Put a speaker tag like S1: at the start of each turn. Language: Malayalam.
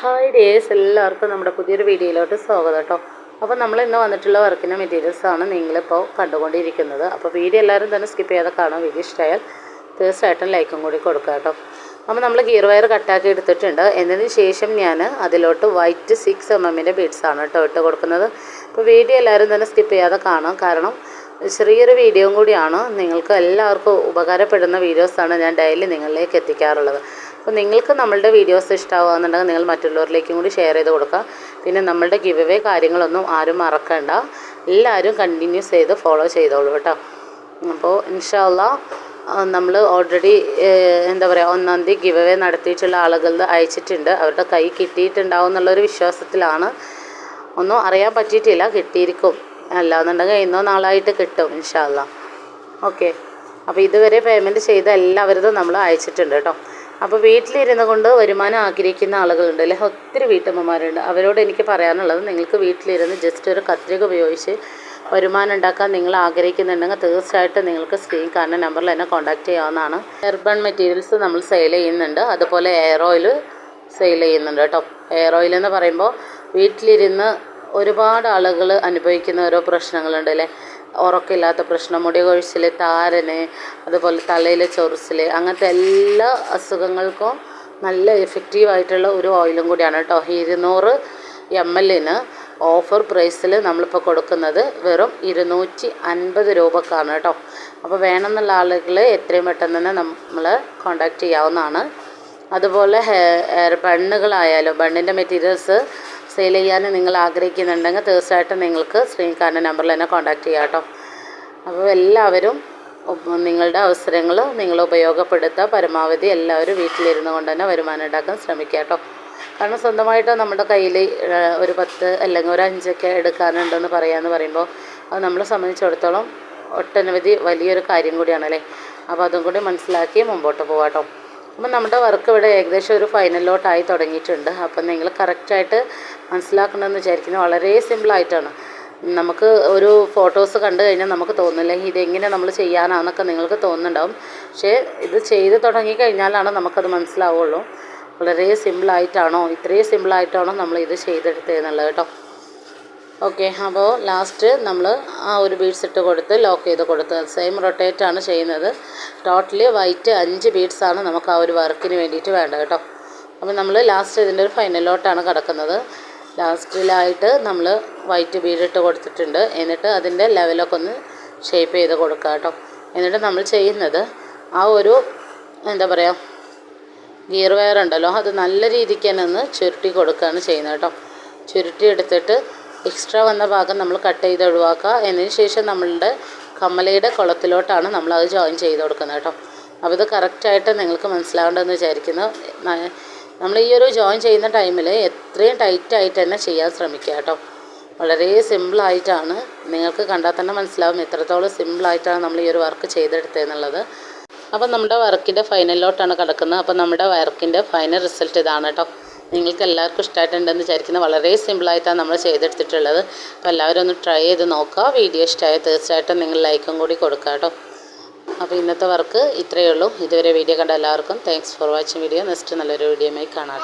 S1: ഹായ് ഡേസ് എല്ലാവർക്കും നമ്മുടെ പുതിയൊരു വീഡിയോയിലോട്ട് സ്വാഗതം കേട്ടോ. അപ്പോൾ നമ്മൾ ഇന്ന് വന്നിട്ടുള്ള വർക്കിന്റെ മെറ്റീരിയൽസാണ് നിങ്ങളിപ്പോൾ കണ്ടുകൊണ്ടിരിക്കുന്നത്. അപ്പോൾ വീഡിയോ എല്ലാവരും തന്നെ സ്കിപ്പ് ചെയ്യാതെ കാണാം വീഡിയോ ഇഷ്ടമായാൽ തീർച്ചയായിട്ടും ലൈക്കും കൂടി കൊടുക്കുക കേട്ടോ. അപ്പോൾ നമ്മൾ ഗിയർ വയർ കട്ടാക്കി എടുത്തിട്ടുണ്ട്. എന്നതിന് ശേഷം ഞാൻ അതിലോട്ട് വൈറ്റ് സിക്സ് എം എമ്മിന്റെ ബീഡ്സാണ് കേട്ടോ ഇട്ട് കൊടുക്കുന്നത്. അപ്പോൾ വീഡിയോ എല്ലാവരും തന്നെ സ്കിപ്പ് ചെയ്യാതെ കാണാം കാരണം ചെറിയൊരു വീഡിയോയും കൂടിയാണ്. നിങ്ങൾക്ക് എല്ലാവർക്കും ഉപകാരപ്പെടുന്ന വീഡിയോസാണ് ഞാൻ ഡെയിലി നിങ്ങളിലേക്ക് എത്തിക്കാറുള്ളത്. അപ്പോൾ നിങ്ങൾക്ക് നമ്മളുടെ വീഡിയോസ് ഇഷ്ടമാകുന്നുണ്ടെങ്കിൽ നിങ്ങൾ മറ്റുള്ളവരിലേക്കും കൂടി ഷെയർ ചെയ്ത് കൊടുക്കുക. പിന്നെ നമ്മളുടെ ഗിവ് അവേ കാര്യങ്ങളൊന്നും ആരും മറക്കണ്ട. എല്ലാവരും കണ്ടിന്യൂസ് ചെയ്ത് ഫോളോ ചെയ്തോളൂ കേട്ടോ. അപ്പോൾ ഇൻഷാല്ല നമ്മൾ ഓൾറെഡി എന്താ പറയുക ഒന്നാം തീയതി ഗിവ് അവേ നടത്തിയിട്ടുള്ള ആളുകൾ അയച്ചിട്ടുണ്ട്. അവരുടെ കൈ കിട്ടിയിട്ടുണ്ടാവും എന്നുള്ളൊരു വിശ്വാസത്തിലാണ്. ഒന്നും അറിയാൻ പറ്റിയിട്ടില്ല കിട്ടിയിരിക്കും. അല്ലാന്നുണ്ടെങ്കിൽ ഇന്നോ നാളായിട്ട് കിട്ടും ഇൻഷാല്ല ഓക്കെ അപ്പോൾ ഇതുവരെ പേയ്മെന്റ് ചെയ്ത എല്ലാവരതും നമ്മൾ അയച്ചിട്ടുണ്ട് കേട്ടോ. അപ്പോൾ വീട്ടിലിരുന്ന് കൊണ്ട് വരുമാനം ആഗ്രഹിക്കുന്ന ആളുകളുണ്ട് അല്ലെ? ഒത്തിരി വീട്ടമ്മമാരുണ്ട്. അവരോട് എനിക്ക് പറയാനുള്ളത് നിങ്ങൾക്ക് വീട്ടിലിരുന്ന് ജസ്റ്റ് ഒരു കത്രിക ഉപയോഗിച്ച് വരുമാനം ഉണ്ടാക്കാൻ നിങ്ങൾ ആഗ്രഹിക്കുന്നുണ്ടെങ്കിൽ തീർച്ചയായിട്ടും നിങ്ങൾക്ക് സ്ക്രീൻ കാണുന്ന നമ്പറിൽ എന്നെ കോൺടാക്ട് ചെയ്യാവുന്നതാണ്. എർബൺ മെറ്റീരിയൽസ് നമ്മൾ സെയിൽ ചെയ്യുന്നുണ്ട്. അതുപോലെ എയർ ഓയിൽ സെയിൽ ചെയ്യുന്നുണ്ട് കേട്ടോ. എയർ ഓയിൽ എന്ന് പറയുമ്പോൾ വീട്ടിലിരുന്ന് ഒരുപാട് ആളുകൾ അനുഭവിക്കുന്ന ഓരോ പ്രശ്നങ്ങളുണ്ട് അല്ലേ? ഉറക്കമില്ലാത്ത പ്രശ്നം മുടി കൊഴിച്ചിൽ താരന് അതുപോലെ തലയിലെ ചൊറിച്ചിൽ അങ്ങനത്തെ എല്ലാ അസുഖങ്ങൾക്കും നല്ല എഫക്റ്റീവായിട്ടുള്ള ഒരു ഓയിലും കൂടിയാണ് കേട്ടോ. ഇരുന്നൂറ് എം എല്ലിന് ഓഫർ പ്രൈസിൽ നമ്മളിപ്പോൾ കൊടുക്കുന്നത് വെറും ഇരുന്നൂറ്റി അൻപത് രൂപക്കാണ് കേട്ടോ. അപ്പോൾ വേണമെന്നുള്ള ആളുകൾ എത്രയും പെട്ടെന്ന് തന്നെ നമ്മൾ കോണ്ടാക്ട് ചെയ്യാവുന്നതാണ്. അതുപോലെ ഹെയർ ബണ്ണുകളായാലും ബണ്ണിന്റെ മെറ്റീരിയൽസ് സെയിൽ ചെയ്യാൻ നിങ്ങൾ ആഗ്രഹിക്കുന്നുണ്ടെങ്കിൽ തീർച്ചയായിട്ടും നിങ്ങൾക്ക് കാണുന്ന നമ്പറിൽ തന്നെ കോൺടാക്ട് ചെയ്യാം കേട്ടോ. അപ്പോൾ എല്ലാവരും നിങ്ങളുടെ അവസരങ്ങൾ നിങ്ങൾ ഉപയോഗപ്പെടുത്തുക പരമാവധി എല്ലാവരും വീട്ടിലിരുന്നു കൊണ്ട് തന്നെ വരുമാനം ഉണ്ടാക്കാൻ ശ്രമിക്കുക കേട്ടോ. കാരണം സ്വന്തമായിട്ട് നമ്മുടെ കയ്യിൽ ഒരു പത്ത് അല്ലെങ്കിൽ ഒരു അഞ്ചൊക്കെ എടുക്കാനുണ്ടെന്ന് പറയാമെന്ന് പറയുമ്പോൾ അത് നമ്മളെ സംബന്ധിച്ചിടത്തോളം ഒട്ടനവധി വലിയൊരു കാര്യം കൂടിയാണല്ലേ? അപ്പോൾ അതും കൂടി മനസ്സിലാക്കി മുമ്പോട്ട് പോകാം അപ്പം നമ്മുടെ വർക്ക് ഇവിടെ ഏകദേശം ഒരു ഫൈനലിലോട്ടായി തുടങ്ങിയിട്ടുണ്ട്. അപ്പം നിങ്ങൾ കറക്റ്റായിട്ട് മനസ്സിലാക്കണമെന്ന് വിചാരിക്കുന്നത് വളരെ സിമ്പിളായിട്ടാണ് നമുക്ക് ഒരു ഫോട്ടോസ് കണ്ടു കഴിഞ്ഞാൽ നമുക്ക് തോന്നില്ല ഇതെങ്ങനെ നമ്മൾ ചെയ്യാനാണെന്നൊക്കെ നിങ്ങൾക്ക് തോന്നുന്നുണ്ടാവും. പക്ഷേ ഇത് ചെയ്ത് തുടങ്ങിക്കഴിഞ്ഞാലാണ് നമുക്കത് മനസ്സിലാവുള്ളൂ. വളരെ സിമ്പിളായിട്ടാണോ ഇത്രയും സിമ്പിളായിട്ടാണോ നമ്മൾ ഇത് ചെയ്തെടുത്തതെന്നുള്ളത് കേട്ടോ. ഓക്കെ അപ്പോൾ ലാസ്റ്റ് നമ്മൾ ആ ഒരു ബീഡ്സ് ഇട്ട് കൊടുത്ത് ലോക്ക് ചെയ്ത് കൊടുത്ത്. സെയിം റൊട്ടേറ്റ് ആണ് ചെയ്യുന്നത്. ടോട്ടലി വൈറ്റ് അഞ്ച് ബീഡ്സാണ് നമുക്ക് ആ ഒരു വർക്കിന് വേണ്ടിയിട്ട് വേണ്ടത് കേട്ടോ. അപ്പോൾ നമ്മൾ ലാസ്റ്റ് ഇതിന്റെ ഒരു ഫൈനലോട്ടാണ് കിടക്കുന്നത്. ലാസ്റ്റിലായിട്ട് നമ്മൾ വൈറ്റ് ബീഡ് ഇട്ട് കൊടുത്തിട്ടുണ്ട്. എന്നിട്ട് അതിന്റെ ലെവലൊക്കെ ഒന്ന് ഷേപ്പ് ചെയ്ത് കൊടുക്കുക കേട്ടോ. എന്നിട്ട് നമ്മൾ ചെയ്യുന്നത് ആ ഒരു എന്താ പറയുക ഗിയർ വയർ ഉണ്ടല്ലോ അത് നല്ല രീതിക്ക് തന്നെ ഒന്ന് ചുരുട്ടി കൊടുക്കുകയാണ് ചെയ്യുന്നത് കേട്ടോ. ചുരുട്ടി എടുത്തിട്ട് എക്സ്ട്രാ വന്ന ഭാഗം നമ്മൾ കട്ട് ചെയ്ത് ഒഴിവാക്കുക. അതിന് ശേഷം നമ്മളുടെ കമ്മലയുടെ കുളത്തിലോട്ടാണ് നമ്മൾ അത് ജോയിൻ ചെയ്ത് കൊടുക്കുന്നത് കേട്ടോ. അപ്പോൾ ഇത് കറക്റ്റായിട്ട് നിങ്ങൾക്ക് മനസ്സിലാവേണ്ടതെന്ന് വിചാരിക്കുന്നു. നമ്മൾ ഈ ഒരു ജോയിൻ ചെയ്യുന്ന ടൈമിൽ എത്രയും ടൈറ്റായിട്ട് തന്നെ ചെയ്യാൻ ശ്രമിക്കുക കേട്ടോ. വളരെ സിമ്പിളായിട്ടാണ് നിങ്ങൾക്ക് കണ്ടാൽ തന്നെ മനസ്സിലാവും എത്രത്തോളം സിമ്പിളായിട്ടാണ് നമ്മൾ ഈ ഒരു വർക്ക് ചെയ്തെടുത്തതെന്നുള്ളത് അപ്പോൾ നമ്മുടെ വർക്കിന്റെ ഫൈനലിലോട്ടാണ് കിടക്കുന്നത്. അപ്പോൾ നമ്മുടെ വർക്കിന്റെ ഫൈനൽ റിസൾട്ട് ഇതാണ് കേട്ടോ. നിങ്ങൾക്ക് എല്ലാവർക്കും ഇഷ്ടമായിട്ടുണ്ടെന്ന് വിചാരിക്കുന്നത് വളരെ സിമ്പിളായിട്ടാണ് നമ്മൾ ചെയ്തെടുത്തിട്ടുള്ളത്. അപ്പോൾ എല്ലാവരും ഒന്ന് ട്രൈ ചെയ്ത് നോക്കുക. വീഡിയോ ഇഷ്ടമായ തീർച്ചയായിട്ടും നിങ്ങൾ ലൈക്കും കൂടി കൊടുക്കുക കേട്ടോ. അപ്പോൾ ഇന്നത്തെ വർക്ക് ഇത്രയേ ഉള്ളൂ. ഇതുവരെ വീഡിയോ കണ്ട എല്ലാവർക്കും thanks for watching video next നല്ലൊരു വീഡിയോ വീഡിയോയുമായി കാണാം